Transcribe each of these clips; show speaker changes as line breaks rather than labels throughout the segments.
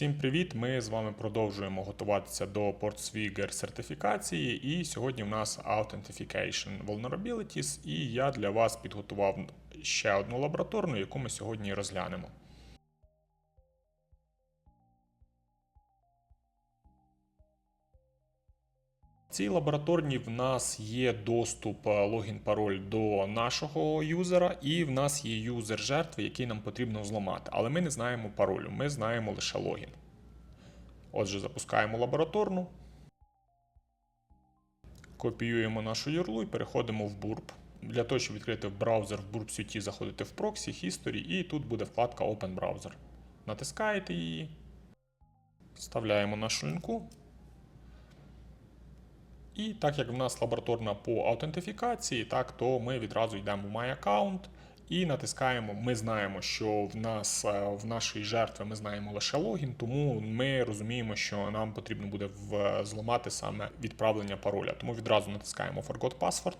Всім привіт! Ми з вами продовжуємо готуватися до Portswigger сертифікації. І сьогодні в нас Authentication Vulnerabilities, і я для вас підготував ще одну лабораторну, яку ми сьогодні розглянемо. В цій лабораторні в нас є доступ е, логін-пароль до нашого юзера, і в нас є юзер жертви, який нам потрібно взламати. Але ми не знаємо паролю, ми знаємо лише логін. Отже, запускаємо лабораторну. Копіюємо нашу URL і переходимо в Burp. Для того, щоб відкрити браузер в Burp Suite, заходите в Proxy, History, і тут буде вкладка Open Browser. Натискаєте її, вставляємо нашу лінку. І так як в нас лабораторна по аутентифікації, так, то ми відразу йдемо в My Account і натискаємо. Ми знаємо, що в нас е, в нашій жертві ми знаємо лише логін, тому ми розуміємо, що нам потрібно буде зламати саме відправлення пароля. Тому відразу натискаємо Forgot Password.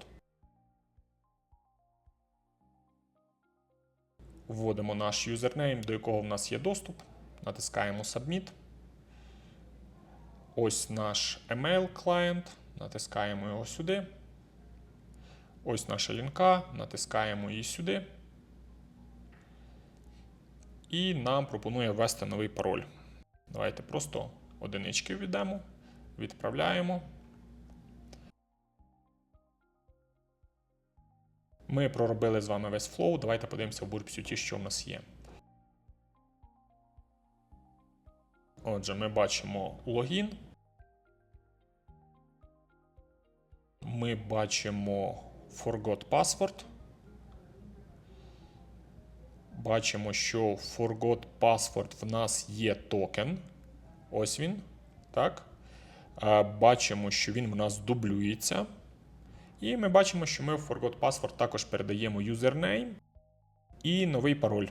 Вводимо наш юзернейм, до якого в нас є доступ. Натискаємо Submit. Ось наш email клієнт. Натискаємо його сюди. Ось наша лінка, натискаємо її сюди. І нам пропонує ввести новий пароль. Давайте просто одинички введемо, відправляємо. Ми проробили з вами весь флоу. Давайте подивимося в бурпсюті, що в нас є. Отже, ми бачимо логін. Ми бачимо forgot password. Бачимо, що forgot password в нас є токен. Ось він. Так. Е, Бачимо, що він в нас дублюється. І ми бачимо, що ми в forgot password також передаємо username і новий пароль.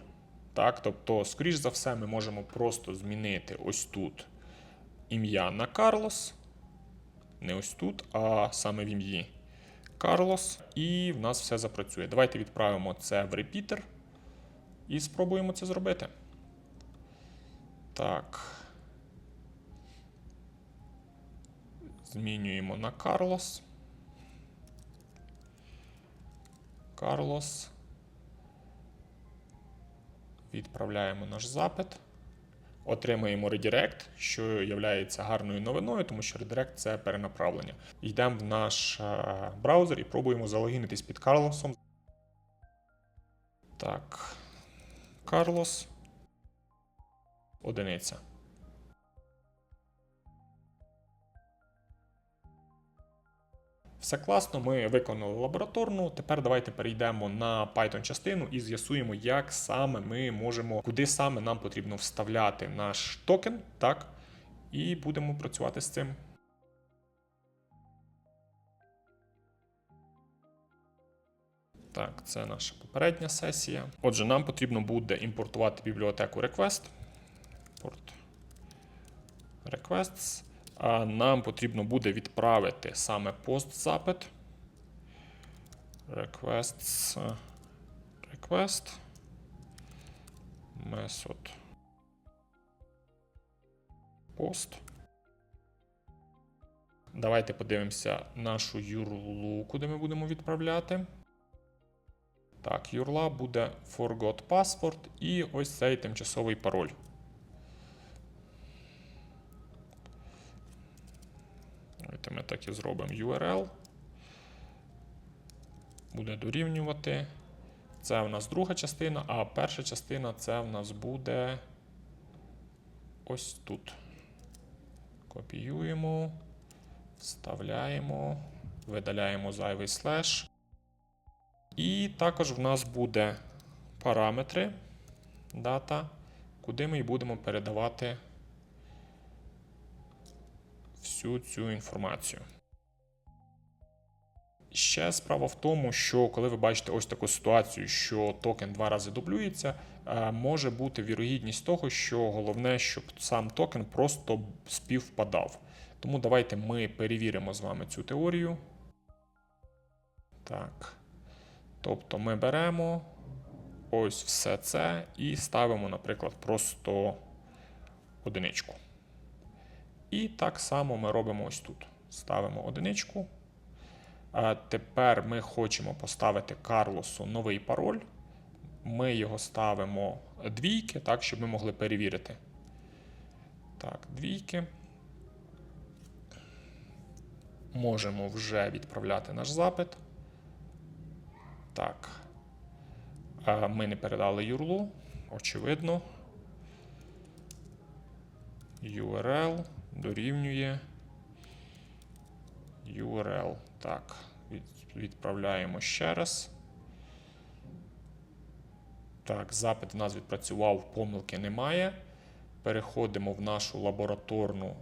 Так, тобто, скоріш за все, ми можемо просто змінити ось тут ім'я на Карлос. Не ось тут, а саме в ім'ї Карлос. І в нас все запрацює. Давайте відправимо це в репітер і спробуємо це зробити. Так. Змінюємо на Карлос. Карлос. Відправляємо наш запит. Отримаємо редирект, що є гарною новиною, тому що редирект це перенаправлення. Йдемо в наш е, браузер і пробуємо залогінитись під Карлосом. Так. Карлос. Одиниця. Все класно, ми виконали лабораторну. Тепер давайте перейдемо на Python частину і з'ясуємо, як саме ми можемо, куди саме нам потрібно вставляти наш токен, так? І будемо працювати з цим. Так, це наша попередня сесія. Отже, нам потрібно буде імпортувати бібліотеку request. Import requests. А Нам потрібно буде відправити саме пост-запит. Requests. Request. Method. Post. Давайте подивимося нашу юрлу, куди ми будемо відправляти. Так, юрла буде forgot password і ось цей тимчасовий пароль. Давайте ми так і зробимо URL. Буде дорівнювати. Це в нас друга частина, а перша частина це в нас буде ось тут. Копіюємо, вставляємо, видаляємо зайвий слеш. І також в нас буде параметри дата, куди ми будемо передавати всю цю інформацію. Ще справа в тому, що коли ви бачите ось таку ситуацію, що токен два рази дублюється, е, може бути вірогідність того, що головне, щоб сам токен просто співпадав. Тому давайте ми перевіримо з вами цю теорію. Так. Тобто ми беремо ось все це і ставимо, наприклад, просто одиничку. І так само ми робимо ось тут. Ставимо одиничку. Тепер ми хочемо поставити Карлосу новий пароль. Ми його ставимо двійки, так, щоб ми могли перевірити. Так, двійки. Можемо вже відправляти наш запит. Так. Ми не передали юрлу, очевидно. URL дорівнює URL. Так, відправляємо ще раз. Так, запит в нас відпрацював, помилки немає. Переходимо в нашу лабораторну,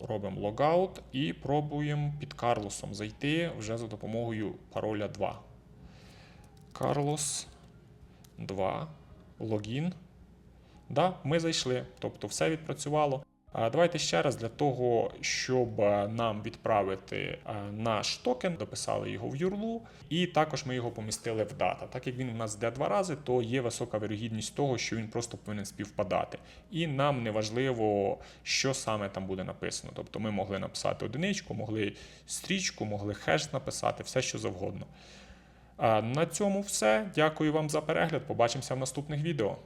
робимо логаут і пробуємо під Карлосом зайти вже за допомогою пароля 2. Карлос 2. Логін. Да, ми зайшли, тобто все відпрацювало. Давайте ще раз для того, щоб е, нам відправити е, наш токен, дописали його в юрлу, і також ми його помістили в дата. Так як він у нас йде два рази, то є висока вірогідність того, що він просто повинен співпадати. І нам не важливо, що саме там буде написано. Тобто ми могли написати одиничку, могли стрічку, могли хеш написати, все що завгодно. На цьому все. Дякую вам за перегляд. Побачимося в наступних відео.